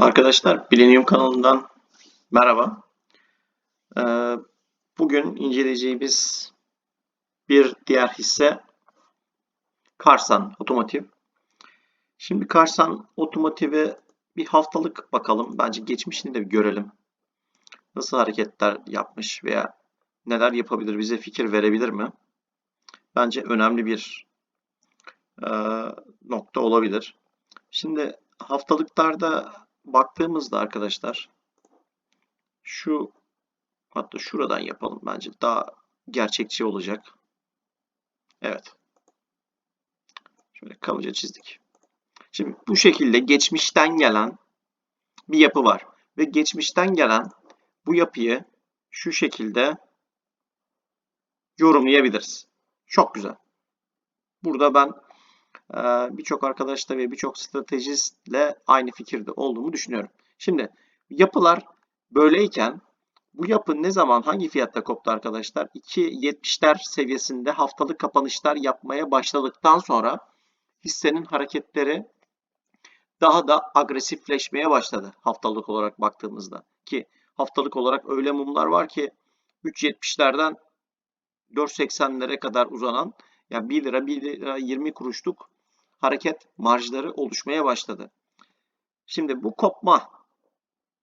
Arkadaşlar Bilenium kanalından merhaba. Ee, bugün inceleyeceğimiz bir diğer hisse Karsan Otomotiv. Şimdi Karsan Otomotiv'e bir haftalık bakalım. Bence geçmişini de bir görelim. Nasıl hareketler yapmış veya neler yapabilir, bize fikir verebilir mi? Bence önemli bir e, nokta olabilir. Şimdi haftalıklarda baktığımızda arkadaşlar şu hatta şuradan yapalım bence daha gerçekçi olacak. Evet. Şöyle kabaca çizdik. Şimdi bu şekilde geçmişten gelen bir yapı var ve geçmişten gelen bu yapıyı şu şekilde yorumlayabiliriz. Çok güzel. Burada ben birçok arkadaşla ve birçok stratejistle aynı fikirde olduğumu düşünüyorum. Şimdi yapılar böyleyken bu yapı ne zaman hangi fiyatta koptu arkadaşlar? 2.70'ler seviyesinde haftalık kapanışlar yapmaya başladıktan sonra hissenin hareketleri daha da agresifleşmeye başladı haftalık olarak baktığımızda. Ki haftalık olarak öyle mumlar var ki 3.70'lerden 4.80'lere kadar uzanan yani 1 lira 1 lira 20 kuruşluk hareket marjları oluşmaya başladı. Şimdi bu kopma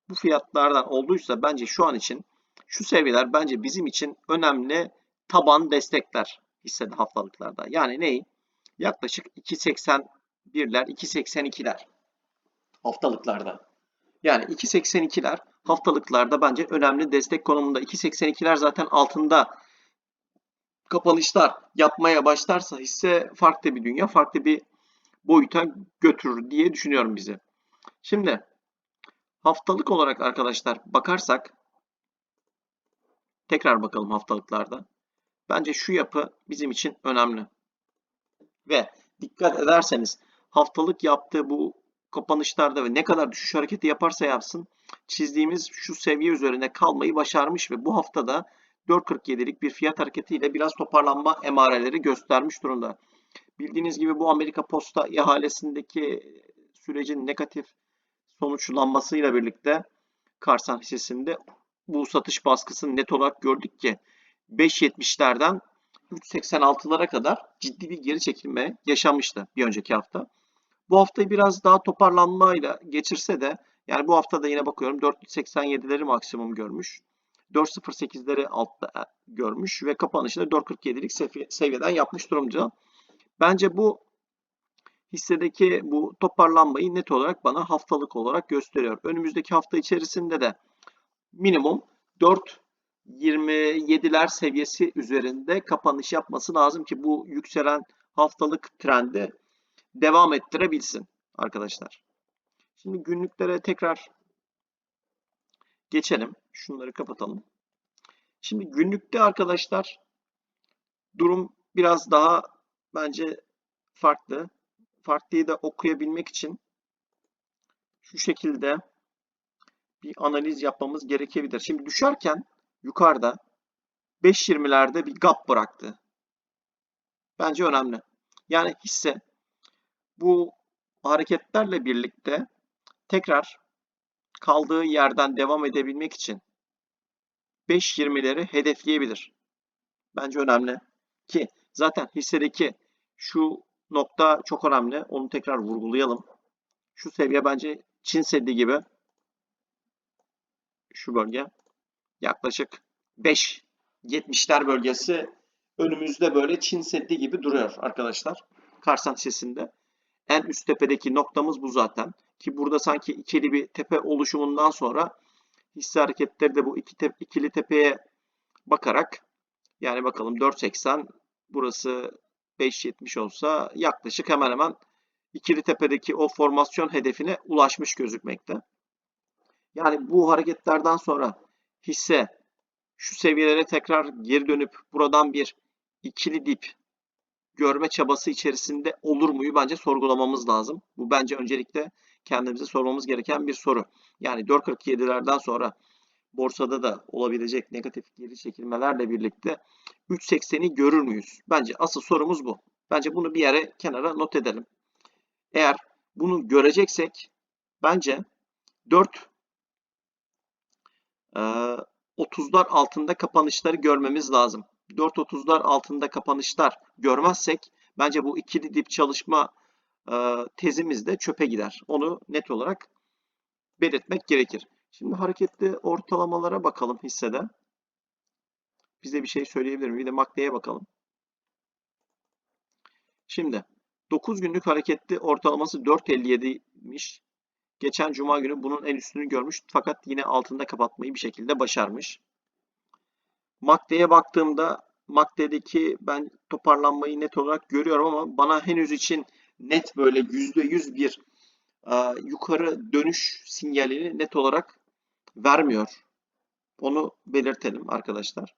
bu fiyatlardan olduysa bence şu an için şu seviyeler bence bizim için önemli taban destekler hissede haftalıklarda. Yani neyi? Yaklaşık 2.81'ler, 2.82'ler haftalıklarda. Yani 2.82'ler haftalıklarda bence önemli destek konumunda. 2.82'ler zaten altında kapanışlar yapmaya başlarsa hisse farklı bir dünya, farklı bir boyuta götürür diye düşünüyorum bizi. Şimdi haftalık olarak arkadaşlar bakarsak tekrar bakalım haftalıklarda. Bence şu yapı bizim için önemli. Ve dikkat ederseniz haftalık yaptığı bu kapanışlarda ve ne kadar düşüş hareketi yaparsa yapsın çizdiğimiz şu seviye üzerine kalmayı başarmış ve bu haftada 4.47'lik bir fiyat hareketiyle biraz toparlanma emareleri göstermiş durumda. Bildiğiniz gibi bu Amerika Posta ihalesindeki sürecin negatif sonuçlanmasıyla birlikte Karsan hissesinde bu satış baskısını net olarak gördük ki 5.70'lerden 3.86'lara kadar ciddi bir geri çekilme yaşanmıştı bir önceki hafta. Bu haftayı biraz daha toparlanmayla geçirse de yani bu hafta da yine bakıyorum 4.87'leri maksimum görmüş. 4.08'leri altta e, görmüş ve kapanışı da 4.47'lik seviyeden yapmış durumda. Bence bu hissedeki bu toparlanmayı net olarak bana haftalık olarak gösteriyor. Önümüzdeki hafta içerisinde de minimum 4.27'ler seviyesi üzerinde kapanış yapması lazım ki bu yükselen haftalık trendi devam ettirebilsin arkadaşlar. Şimdi günlüklere tekrar geçelim. Şunları kapatalım. Şimdi günlükte arkadaşlar durum biraz daha bence farklı. Farklıyı da okuyabilmek için şu şekilde bir analiz yapmamız gerekebilir. Şimdi düşerken yukarıda 5.20'lerde bir gap bıraktı. Bence önemli. Yani hisse bu hareketlerle birlikte tekrar kaldığı yerden devam edebilmek için 5.20'leri hedefleyebilir. Bence önemli. Ki zaten hissedeki şu nokta çok önemli. Onu tekrar vurgulayalım. Şu seviye bence Çin Seddi gibi şu bölge yaklaşık 5.70'ler bölgesi önümüzde böyle Çin Seddi gibi duruyor arkadaşlar. Karsan hissesinde. En üst tepedeki noktamız bu zaten. Ki burada sanki ikili bir tepe oluşumundan sonra hisse hareketleri de bu iki te ikili tepeye bakarak yani bakalım 4.80 burası 5.70 olsa yaklaşık hemen hemen ikili tepedeki o formasyon hedefine ulaşmış gözükmekte. Yani bu hareketlerden sonra hisse şu seviyelere tekrar geri dönüp buradan bir ikili dip görme çabası içerisinde olur muyu bence sorgulamamız lazım. Bu bence öncelikle kendimize sormamız gereken bir soru. Yani 4.47'lerden sonra borsada da olabilecek negatif geri çekilmelerle birlikte 3.80'i görür müyüz? Bence asıl sorumuz bu. Bence bunu bir yere kenara not edelim. Eğer bunu göreceksek bence 4 e, 30'lar altında kapanışları görmemiz lazım. 4.30'lar altında kapanışlar görmezsek bence bu ikili dip çalışma tezimiz de çöpe gider. Onu net olarak belirtmek gerekir. Şimdi hareketli ortalamalara bakalım hissede. Bize bir şey söyleyebilir mi? Bir de MACD'ye bakalım. Şimdi 9 günlük hareketli ortalaması 4.57'miş. Geçen cuma günü bunun en üstünü görmüş fakat yine altında kapatmayı bir şekilde başarmış. MACD'ye baktığımda MACD'deki ben toparlanmayı net olarak görüyorum ama bana henüz için net böyle %100 bir yukarı dönüş sinyalini net olarak vermiyor. Onu belirtelim arkadaşlar.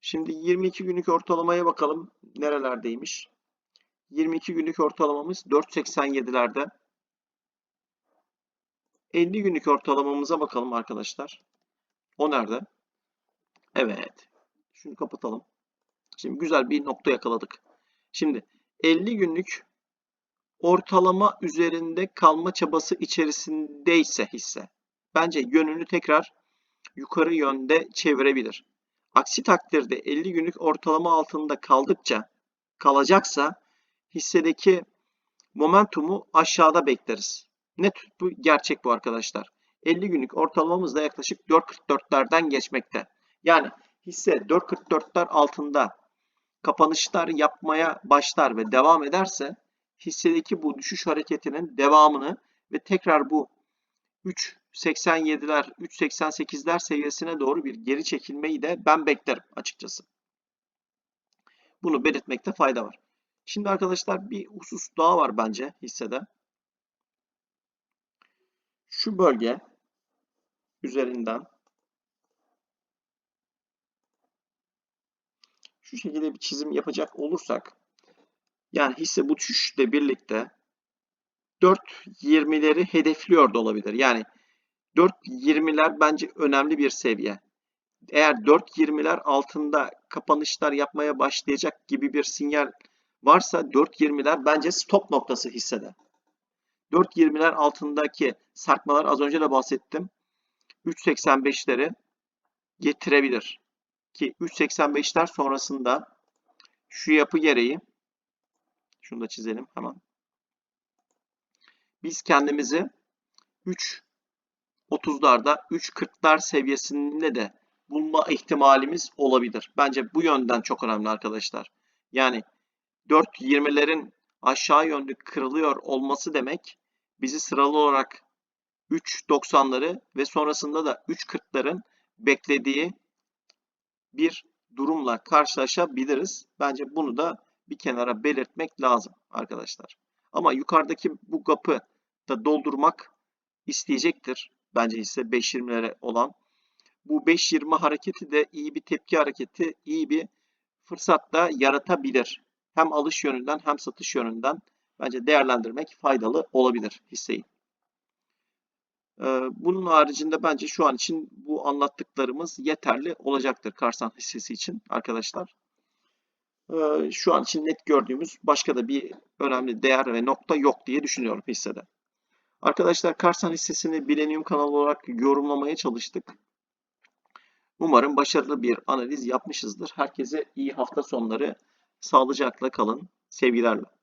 Şimdi 22 günlük ortalamaya bakalım nerelerdeymiş. 22 günlük ortalamamız 4.87'lerde. 50 günlük ortalamamıza bakalım arkadaşlar. O nerede? Evet. Şunu kapatalım. Şimdi güzel bir nokta yakaladık. Şimdi 50 günlük ortalama üzerinde kalma çabası içerisindeyse hisse bence yönünü tekrar yukarı yönde çevirebilir. Aksi takdirde 50 günlük ortalama altında kaldıkça kalacaksa hissedeki momentumu aşağıda bekleriz. Net bu gerçek bu arkadaşlar. 50 günlük ortalamamız da yaklaşık 4.44'lerden geçmekte. Yani hisse 4.44'ler altında kapanışlar yapmaya başlar ve devam ederse hissedeki bu düşüş hareketinin devamını ve tekrar bu 3.87'ler, 3.88'ler seviyesine doğru bir geri çekilmeyi de ben beklerim açıkçası. Bunu belirtmekte fayda var. Şimdi arkadaşlar bir husus daha var bence hissede. Şu bölge üzerinden şu şekilde bir çizim yapacak olursak yani hisse bu düşüşle birlikte 4.20'leri hedefliyor da olabilir. Yani 4.20'ler bence önemli bir seviye. Eğer 4.20'ler altında kapanışlar yapmaya başlayacak gibi bir sinyal varsa 4.20'ler bence stop noktası hissede. 4.20'ler altındaki sarkmalar az önce de bahsettim. 3.85'leri getirebilir. Ki 3.85'ler sonrasında şu yapı gereği şunu da çizelim hemen. Biz kendimizi 3.30'larda 3.40'lar seviyesinde de bulma ihtimalimiz olabilir. Bence bu yönden çok önemli arkadaşlar. Yani 4.20'lerin aşağı yönlü kırılıyor olması demek bizi sıralı olarak 3.90'ları ve sonrasında da 3.40'ların beklediği bir durumla karşılaşabiliriz. Bence bunu da bir kenara belirtmek lazım arkadaşlar. Ama yukarıdaki bu gapı da doldurmak isteyecektir. Bence ise 5.20'lere olan. Bu 5.20 hareketi de iyi bir tepki hareketi, iyi bir fırsat da yaratabilir. Hem alış yönünden hem satış yönünden bence değerlendirmek faydalı olabilir hisseyi. Bunun haricinde bence şu an için bu anlattıklarımız yeterli olacaktır Karsan hissesi için arkadaşlar. Şu an için net gördüğümüz başka da bir önemli değer ve nokta yok diye düşünüyorum hissede. Arkadaşlar Karsan hissesini Bilenium kanalı olarak yorumlamaya çalıştık. Umarım başarılı bir analiz yapmışızdır. Herkese iyi hafta sonları. Sağlıcakla kalın. Sevgilerle.